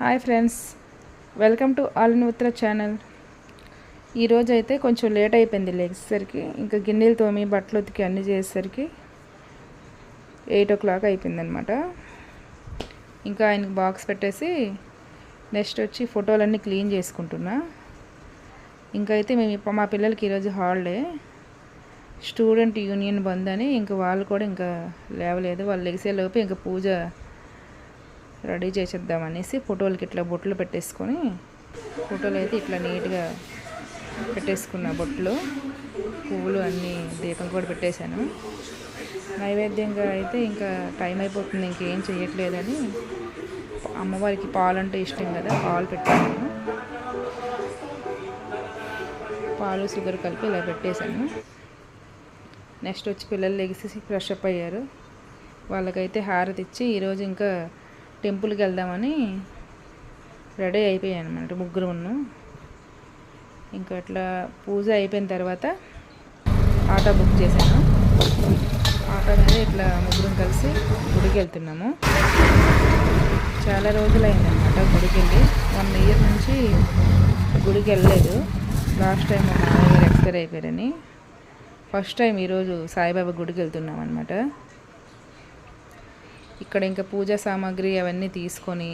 Hi friends welcome to all in Uttara channel. ఈరోజు అయితే కొంచెం లేట్ అయిపోయింది లేచేసరికి ఇంకా గిన్నెలు తోమి బట్టలు ఉతికి అన్నీ చేసేసరికి ఎయిట్ ఓ క్లాక్ అయిపోయిందనమాట ఇంకా ఆయనకి బాక్స్ పెట్టేసి నెక్స్ట్ వచ్చి ఫోటోలన్నీ క్లీన్ చేసుకుంటున్నా. ఇంకా అయితే మేము మా పిల్లలకి ఈరోజు హాలిడే. స్టూడెంట్ యూనియన్ బంద్ అని ఇంకా వాళ్ళు కూడా ఇంకా లేవలేదు వాళ్ళు లెగిసే లోపు ఇంకా పూజ రెడీ చేసేద్దాం అనేసి ఫోటోలకి ఇట్లా బొట్లు పెట్టేసుకొని ఫోటోలు అయితే ఇట్లా నీట్గా పెట్టేసుకున్న బొట్లు పువ్వులు అన్నీ దీపం కూడా పెట్టేశాను. నైవేద్యంగా అయితే ఇంకా టైం అయిపోతుంది ఇంకేం చేయట్లేదని అమ్మవారికి పాలు అంటే ఇష్టం కదా పాలు పెట్టాను. పాలు షుగర్ కలిపి ఇలా పెట్టేశాను. నెక్స్ట్ వచ్చి పిల్లలు లెగిసి ఫ్రెష్ అప్ అయ్యారు. వాళ్ళకైతే హారతి ఇచ్చి ఈరోజు ఇంకా టెంపుల్కి వెళ్దామని రెడీ అయిపోయాను అనమాట ముగ్గురు ఉన్నాం. ఇంకా అట్లా పూజ అయిపోయిన తర్వాత ఆటో బుక్ చేశాను. ఆటో మీద ఇట్లా ముగ్గురం కలిసి గుడికి వెళ్తున్నాము చాలా రోజులైందనమాట గుడికి వెళ్ళి వన్ ఇయర్ నుంచి గుడికి వెళ్ళలేదు లాస్ట్ టైం మా గారు ఎక్స్పైర్ అయిపోయారని. ఫస్ట్ టైం ఈరోజు సాయిబాబా గుడికి వెళ్తున్నాం అనమాట ఇక్కడ ఇంకా పూజా సామాగ్రి అవన్నీ తీసుకొని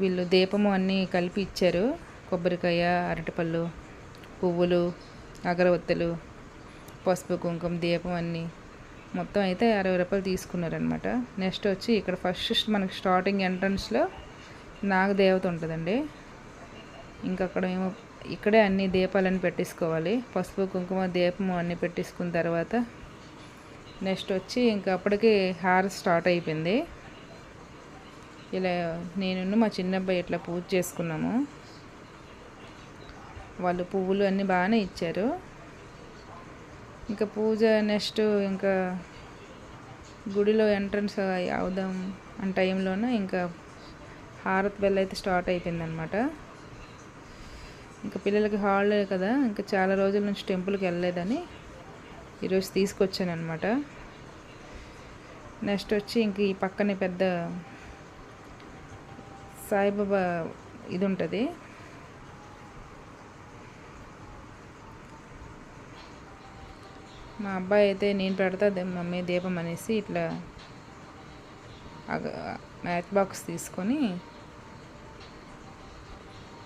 వీళ్ళు దీపము అన్నీ కలిపి ఇచ్చారు. కొబ్బరికాయ అరటిపళ్ళు పువ్వులు అగరవత్తులు పసుపు కుంకుమ దీపం అన్నీ మొత్తం అయితే అరవై రూపాయలు తీసుకున్నారనమాట నెక్స్ట్ వచ్చి ఇక్కడ ఫస్ట్ మనకి స్టార్టింగ్ ఎంట్రన్స్లో నాగదేవత ఉంటుందండి. ఇంకా అక్కడ ఏమో ఇక్కడే అన్ని దీపాలన్నీ పెట్టేసుకోవాలి. పసుపు కుంకుమ దీపము అన్నీ పెట్టేసుకున్న తర్వాత నెక్స్ట్ వచ్చి ఇంకా అప్పటికి హార్ స్టార్ట్ అయిపోయింది. ఇలా నేను మా చిన్నబ్బాయి ఇట్లా పూజ చేసుకున్నాము. వాళ్ళు పువ్వులు అన్నీ బాగానే ఇచ్చారు. ఇంకా పూజ నెక్స్ట్ ఇంకా గుడిలో ఎంట్రన్స్ అవుదాం అని టైంలోన ఇంకా హారత్ బెల్ అయితే స్టార్ట్ అయిపోయిందనమాట ఇంకా పిల్లలకి హాలిడే కదా ఇంకా చాలా రోజుల నుంచి టెంపుల్కి వెళ్ళలేదని ఈరోజు తీసుకొచ్చాను అనమాట నెక్స్ట్ వచ్చి ఇంక ఈ పక్కనే పెద్ద సాయిబాబా ఇది ఉంటుంది మా అబ్బాయి అయితే నేను పెడతా మమ్మీ దీపం అనేసి ఇట్లా మ్యాచ్ బాక్స్ తీసుకొని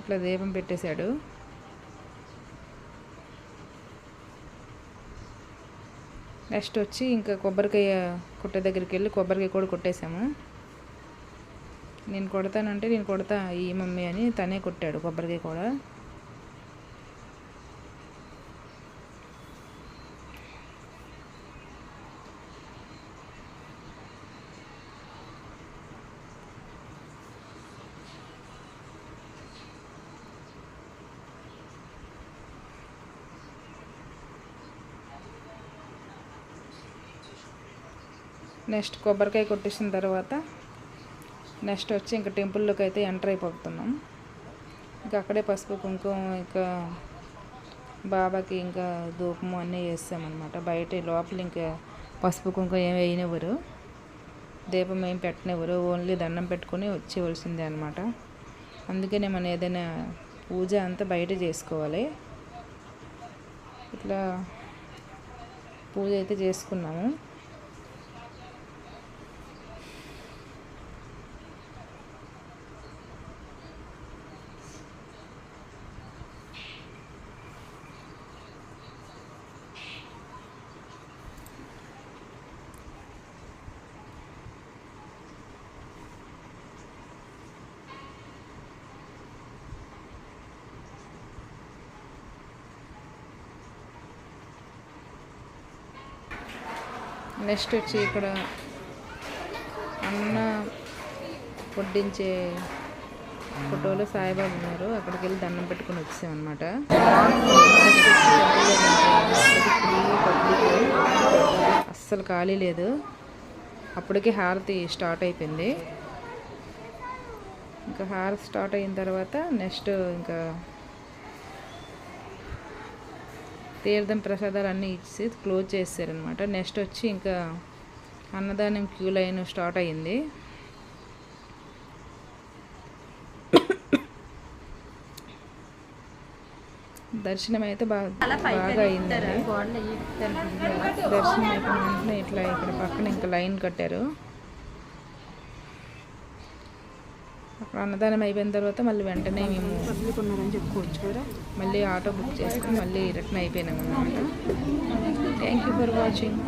ఇట్లా దీపం పెట్టేశాడు. నెక్స్ట్ వచ్చి ఇంకా కొబ్బరికాయ కొట్టే దగ్గరికి వెళ్ళి కొబ్బరికాయ కూడా కొట్టేశాము నేను కొడతానంటే నేను కొడతా ఈ మమ్మీ అని తనే కొట్టాడు కొబ్బరికాయ కూడా. నెక్స్ట్ కొబ్బరికాయ కొట్టేసిన తర్వాత నెక్స్ట్ వచ్చి ఇంకా టెంపుల్లోకి అయితే ఎంటర్ అయిపోతున్నాం. ఇంకా అక్కడే పసుపు కుంకుమ ఇంకా బాబాకి ఇంకా ధూపము అన్నీ వేస్తామన్నమాట. బయట లోపల ఇంకా పసుపు కుంకుమ ఏమి వేయనివ్వరు. దీపం ఏం పెట్టనివ్వరు. ఓన్లీ దండం పెట్టుకొని వచ్చేవలసిందే అనమాట అందుకనే మనం ఏదైనా పూజ అంతా బయట చేసుకోవాలి. ఇట్లా పూజ అయితే చేసుకున్నాము. నెక్స్ట్ వచ్చి ఇక్కడ అన్న వడ్డించే ఫోటోలో సాయిబాబు ఉన్నారు. అక్కడికి వెళ్ళి దండం పెట్టుకుని వచ్చాం అనమాట అస్సలు ఖాళీ లేదు. అప్పటికే హారతి స్టార్ట్ అయిపోయింది. ఇంకా హారతి స్టార్ట్ అయిన తర్వాత నెక్స్ట్ ఇంకా తీర్థం ప్రసాదాలు అన్నీ ఇచ్చి క్లోజ్ చేస్తారనమాట నెక్స్ట్ వచ్చి ఇంకా అన్నదానం క్యూ లైన్ స్టార్ట్ అయ్యింది. దర్శనం అయితే బాగా బాగా అయింది. దర్శనం అయిపోయిన వెంటనే ఇట్లా ఇక్కడ పక్కన ఇంకా లైన్ కట్టారు. అక్కడ అన్నదానం అయిపోయిన తర్వాత మళ్ళీ వెంటనే మేము చెప్పుకోవచ్చు కదా. మళ్ళీ ఆటో బుక్ చేసుకుని మళ్ళీ రిటర్న్ అయిపోయినాం అన్నమాట థ్యాంక్ యూ ఫర్ వాచింగ్